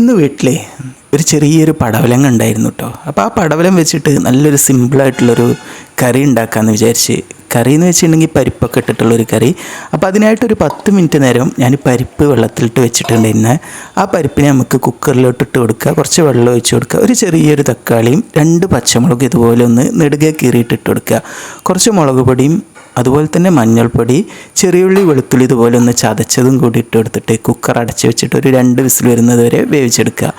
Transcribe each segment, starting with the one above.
ഇന്ന് വീട്ടിലെ ഒരു ചെറിയൊരു പടവലങ്ങ ഉണ്ടായിരുന്നു കേട്ടോ അപ്പോൾ ആ പടവലം വെച്ചിട്ട് നല്ലൊരു സിമ്പിൾ സിമ്പിളായിട്ടുള്ളൊരു കറി ഉണ്ടാക്കാമെന്ന് വിചാരിച്ച് കറി എന്ന് വെച്ചിട്ടുണ്ടെങ്കിൽ പരിപ്പൊക്കെ ഇട്ടിട്ടുള്ളൊരു കറി. അപ്പോൾ അതിനായിട്ടൊരു പത്ത് മിനിറ്റ് നേരം ഞാൻ പരിപ്പ് വെള്ളത്തിലിട്ട് വെച്ചിട്ടുണ്ടായിരുന്നു. ആ പരിപ്പിനെ നമുക്ക് കുക്കറിലോട്ട് ഇട്ട് കൊടുക്കുക കുറച്ച് വെള്ളം ഒഴിച്ച് കൊടുക്കുക ഒരു ചെറിയൊരു തക്കാളിയും രണ്ട് പച്ചമുളകും ഇതുപോലെ ഒന്ന് നെടുകെ കീറിയിട്ട് ഇട്ട് കൊടുക്കുക. കുറച്ച് മുളക് പൊടിയും അതുപോലെ തന്നെ മഞ്ഞൾപ്പൊടി ചെറിയുള്ളി വെളുത്തുള്ളി ഇതുപോലെ ഒന്ന് ചതച്ചതും കൂടി ഇട്ട് കൊടുത്തിട്ട് കുക്കർ അടച്ചു വെച്ചിട്ട് ഒരു രണ്ട് വിസിൽ വരുന്നത് വരെ വേവിച്ചെടുക്കുക.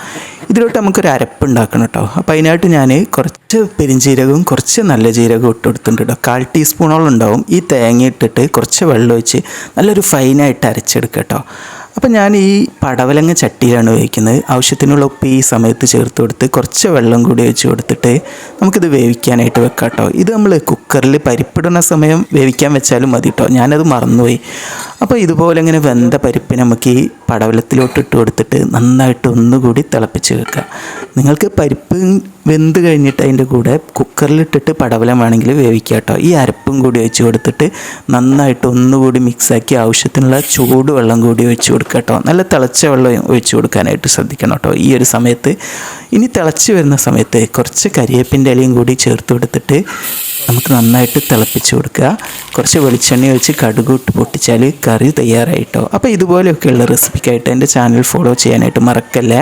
ഇതിലോട്ട് നമുക്കൊരു അരപ്പ് ഉണ്ടാക്കണം കേട്ടോ അപ്പോൾ അതിനായിട്ട് ഞാൻ കുറച്ച് പെരിഞ്ജീരകവും കുറച്ച് നല്ല ജീരകവും ഇട്ട് കൊടുത്തിട്ടുണ്ട് കേട്ടോ കാൽ ടീസ്പൂണോളം ഉണ്ടാവും. ഈ തേങ്ങ ഇട്ടിട്ട് കുറച്ച് വെള്ളം ഒഴിച്ച് നല്ലൊരു ഫൈനായിട്ട് അരച്ചെടുക്കുക കേട്ടോ അപ്പം ഞാൻ ഈ പടവലങ്ങ ചട്ടിയിലാണ് ഉപയോഗിക്കുന്നത്. ആവശ്യത്തിനുള്ള ഉപ്പ് ഈ സമയത്ത് ചേർത്ത് കൊടുത്ത് കുറച്ച് വെള്ളം കൂടി ഒഴിച്ച് കൊടുത്തിട്ട് നമുക്കിത് വേവിക്കാനായിട്ട് വെക്കാം കേട്ടോ ഇത് നമ്മൾ കുക്കറിൽ പരിപ്പിടുന്ന സമയം വേവിക്കാൻ വെച്ചാലും മതി കേട്ടോ ഞാനത് മറന്നുപോയി. അപ്പോൾ ഇതുപോലെ ഇങ്ങനെ വെന്ത പരിപ്പ് നമുക്ക് ഈ പടവലത്തിലോട്ട് ഇട്ട് കൊടുത്തിട്ട് നന്നായിട്ട് ഒന്നുകൂടി തിളപ്പിച്ച് വെക്കുക. നിങ്ങൾക്ക് പരിപ്പ് വെന്ത് കഴിഞ്ഞിട്ട് അതിന്റെ കൂടെ കുക്കറിലിട്ടിട്ട് പടവലം വേണമെങ്കിൽ വേവിക്കുക കേട്ടോ. ഈ അരപ്പും കൂടി ഒഴിച്ച് കൊടുത്തിട്ട് നന്നായിട്ട് ഒന്നുകൂടി മിക്സാക്കി ആവശ്യത്തിനുള്ള ചൂടുവെള്ളം കൂടി ഒഴിച്ച് കൊടുക്കുക കേട്ടോ. നല്ല തിളച്ച വെള്ളം ഒഴിച്ച് കൊടുക്കാനായിട്ട് ശ്രദ്ധിക്കണം കേട്ടോ. ഈ ഒരു സമയത്ത് ഇനി തിളച്ച് വരുന്ന സമയത്ത് കുറച്ച് കരിയേപ്പിന്റെ ഇലയും കൂടി ചേർത്ത് കൊടുത്തിട്ട് നമുക്ക് നന്നായിട്ട് തിളപ്പിച്ച് കൊടുക്കുക. കുറച്ച് വെളിച്ചെണ്ണ ഒഴിച്ച് കടുകൂട്ട് പൊട്ടിച്ചാൽ കറി തയ്യാറായിട്ടോ? അപ്പോൾ ഇതുപോലെയൊക്കെയുള്ള റെസിപ്പിക്കായിട്ട് എന്റെ ചാനൽ ഫോളോ ചെയ്യാനായിട്ട് മറക്കല്ലേ?